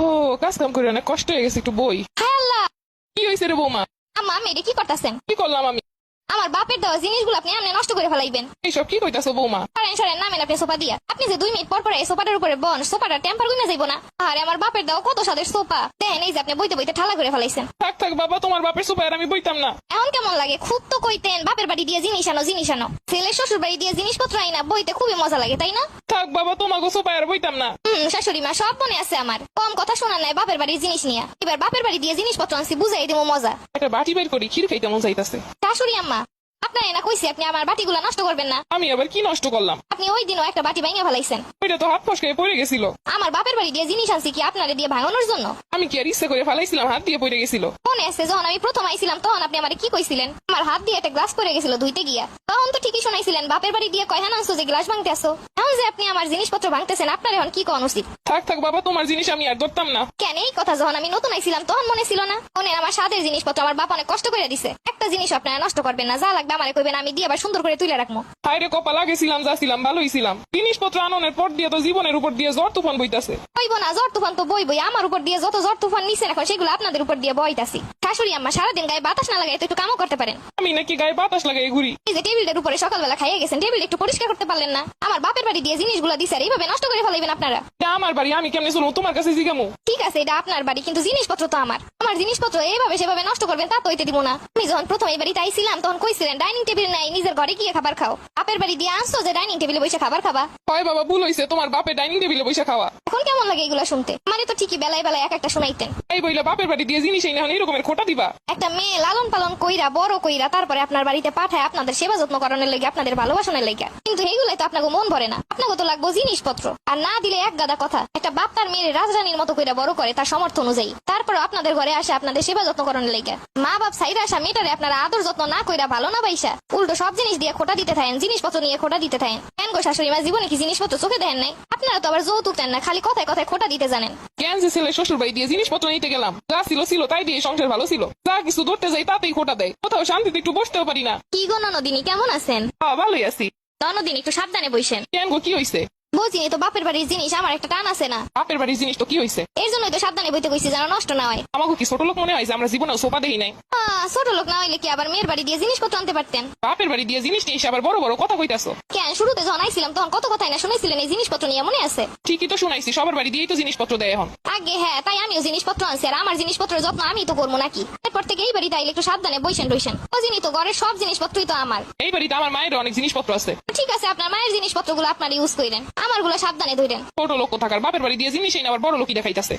ও কাজ কাম করে অনেক কষ্ট হয়ে গেছে একটু বই। হ্যাঁ কি হয়েছে রে বৌমা? আমা আমি এটা কি করতেছেন? কি করলাম আমি? আমার বাপের দেওয়া জিনিসগুলো আপনি আমি নষ্ট করে ফেলাইবেন। এইসব কি কইতাছো বৌমা? সরেন সরেন নামেন আপনি সোফা দিয়া। আপনি যে দুই মিনিট পর পর এই সোফাটার উপরে বন সোফাটা টেম্পার যাইবো না। আরে আমার বাপের দেওয়া কত সাদের সোফা। এই যে আপনি বইতে বইতে ঠালা করে ফেলাইছেন। থাক থাক বাবা তোমার বাপের সোফায় আর আমি বইতাম না। এখন কেমন লাগে? খুব তো কইতেন বাপের বাড়ি দিয়ে জিনিস আনো জিনিস আনো। ছেলের শ্বশুর বাড়ি দিয়ে জিনিসপত্র আইনা বইতে খুবই মজা লাগে তাই না? থাক বাবা তোমাকে সোফায় আর বইতাম না। হুম শাশুড়ি মা সব মনে আছে আমার। কম কথা শোনা নাই বাপের বাড়ির জিনিস নিয়ে। এবার বাপের বাড়ি দিয়ে জিনিসপত্র আনছি বুঝাই দেবো মজা। একটা বাটি বের করি ক্ষীর খাইতে মন চাইতাছে শাশুড়ি আম্মা আপনার এনা কইছি আপনি আমার বাটিগুলো নষ্ট করবেন না। আমি আবার কি নষ্ট করলাম? আপনি ওই দিনও একটা বাটি ভাঙা ফেলাইছেন। ওইটা তো হাত ফসকে পড়ে গেছিল। আমার বাপের বাড়ি দিয়ে জিনিস আনছি কি আপনারে দিয়ে ভাঙানোর জন্য? আমি কি আর ইচ্ছে করে ফেলাইছিলাম হাত দিয়ে পড়ে গেছিল? মনে আছে যখন আমি প্রথম আইছিলাম তখন আপনি আমারে কি কইছিলেন? আমার হাত দিয়ে একটা গ্লাস পড়ে গেছিল ধুইতে গিয়া। তখন তো ঠিকই শোনাইছিলেন বাপের বাড়ি দিয়ে কয়হান আনছো যে গ্লাস ভাঙতে আসো এখন যে আপনি আমার জিনিসপত্র ভাঙতেছেন আপনার এখন কি কোন উচিত থাক থাক বাবা তোমার জিনিস আমি আর ধরতাম না। কেন এই কথা যখন আমি নতুন আইছিলাম তখন মনে ছিল না? মনে আমার স্বাদের জিনিসপত্র আমার বাপ অনেক কষ্ট করে দিছে। একটা জিনিস আপনারা নষ্ট করবেন না। যা লাগবে আমারে কইবেন আমি দিয়ে আবার সুন্দর করে তুলে রাখব হাইরে কপাল আগেছিলাম যাছিলাম ভালোই ছিলাম জিনিসপত্র আননের পর দিয়ে তো জীবনের উপর দিয়ে জ্বর তুফান বইতাছে। বইব না জ্বর তুফান তো বই বই আমার উপর দিয়ে যত জ্বর তুফান নিছেন এখন সেগুলো আপনাদের উপর দিয়ে বইতাছি। শাশুড়ি আম্মা সারাদিন গায়ে বাতাস না লাগাই তো একটু কামও করতে পারেন। আমি নাকি গায়ে বাতাস লাগাই ঘুরি। এই যে টেবিলটার উপরে সকালবেলা খাইয়ে গেছেন টেবিল একটু পরিষ্কার করতে পারলেন না। আমার বাপের বাড়ি দিয়ে জিনিসগুলো দিছে আর এইভাবে নষ্ট করে ফেলাইবেন আপনারা। এটা আমার বাড়ি আমি কেমনে চলবো তোমার কাছে জিগামু? ঠিক আছে এটা আপনার বাড়ি কিন্তু জিনিসপত্র তো আমার। আমার জিনিসপত্র এইভাবে সেভাবে নষ্ট করবেন তা তো হইতে দিব না। আমি যখন প্রথম এই বাড়িতে আইছিলাম তখন কইছিলেন ডাইনিং টেবিল নাই নিজের ঘরে গিয়ে খাবার খাও। বাপের বাড়ি দিয়ে আসছো যে ডাইনিং টেবিলে বসে খাবার খাবা? হয় বাবা ভুল হয়েছে তোমার বাপে ডাইনিং টেবিলে বসে খাওয়া। এখন কেমন লাগে এগুলো শুনতে? মানে তো ঠিকই বেলায় বেলায় এক একটা শোনাইতেন। এই বইলা বাপের বাড়ি দিয়ে জিনিস এই না এরকমের খোটা দিবা? একটা মেয়ে লালন পালন কইরা বড় কইরা তারপরে আপনার বাড়িতে পাঠায় আপনাদের সেবা যত্ন করানোর লেগে আপনাদের ভালোবাসনের লেগে। কিন্তু এইগুলাই তো আপনাকে মন ভরে না। আপনাকে তো লাগবো জিনিসপত্র। আর না দিলে এক গাদা কথা। একটা বাপ তার মেয়ের রাজরানীর মতো কইরা বড় করে তার সামর্থ্য অনুযায়ী। তারপর আপনাদের ঘরে আসে আপনাদের সেবা যত্ন করানোর লেগে। মা বাপ সাইরা আসা মেয়েটারে আপনারা আদর যত্ন না কইরা ভালো না বাইসা। উল্টো সব জিনিস দিয়ে খোটা দিতে থাকেন জিনিসপত্র নিয়ে খোটা দিতে থাকেন। কেন গো শাশুড়ি মা জীবনে কি জিনিসপত্র চোখে দেন নাই? আপনারা তো আবার যৌতুক দেন না খালি কথায় কথায় খোটা দিতে জানেন। কেন যে ছেলে শ্বশুর বাড়ি দিয়ে জিনিসপত্র নিতে গেলাম? যা ছিল ছিল তাই দিয়ে সংসার ভালো ছিল। যা কিছু ধরতে যাই তাতেই খোটা দেয়। কোথাও শান্তিতে একটু বসতেও পারি না। কি গো ননদিনী কেমন আছেন? ভালোই আছি। ননদিনী একটু সাবধানে বইসেন কেন গো কি হয়েছে বুঝিনি তো বাপের বাড়ির জিনিস আমার একটা টান আছে না। বাপের বাড়ির জিনিস তো কি হয়েছে এর জন্যই তো সাবধানে বইতে কইছি যেন নষ্ট না হয়। আমাকে কি ছোট লোক মনে হয় যে আমরা জীবনেও সোফা দেখি নাই? আহ, ছোট লোক না হইলে কি আবার মেয়ের বাড়ি দিয়ে জিনিসপত্র আনতে পারতেন? বাপের বাড়ি দিয়ে জিনিস নিয়ে এসে আবার বড় বড় কথা কইতাছো? কেন? শুরুতে যখন আইছিলাম তখন কত কথাই না শুনেছিলেন এই জিনিসপত্র নিয়ে মনে আছে? ঠিকই তো শুনাইছি সবার বাড়ি দিয়েই তো জিনিসপত্র দেয় এখন। আগে হ্যাঁ তাই আমিও জিনিসপত্র আনছি আর আমার জিনিসপত্রের যত্ন আমি তো করব নাকি? এরপর থেকে এই বাড়িতে আইলে একটু সাবধানে বইসেন রইসেন ও জিনি তো ঘরের সব জিনিসপত্রই তো আমার। এই বাড়িতে আমার মায়ের অনেক জিনিসপত্র আছে। ঠিক আছে আপনার মায়ের জিনিসপত্রগুলো আপনার ইউজ করেন আমারগুলো সাবধানে ধরেন ছোট লোক থাকার বাপের বাড়ি দিয়ে জিনিস আবার বড় লোকই দেখাইতাছে।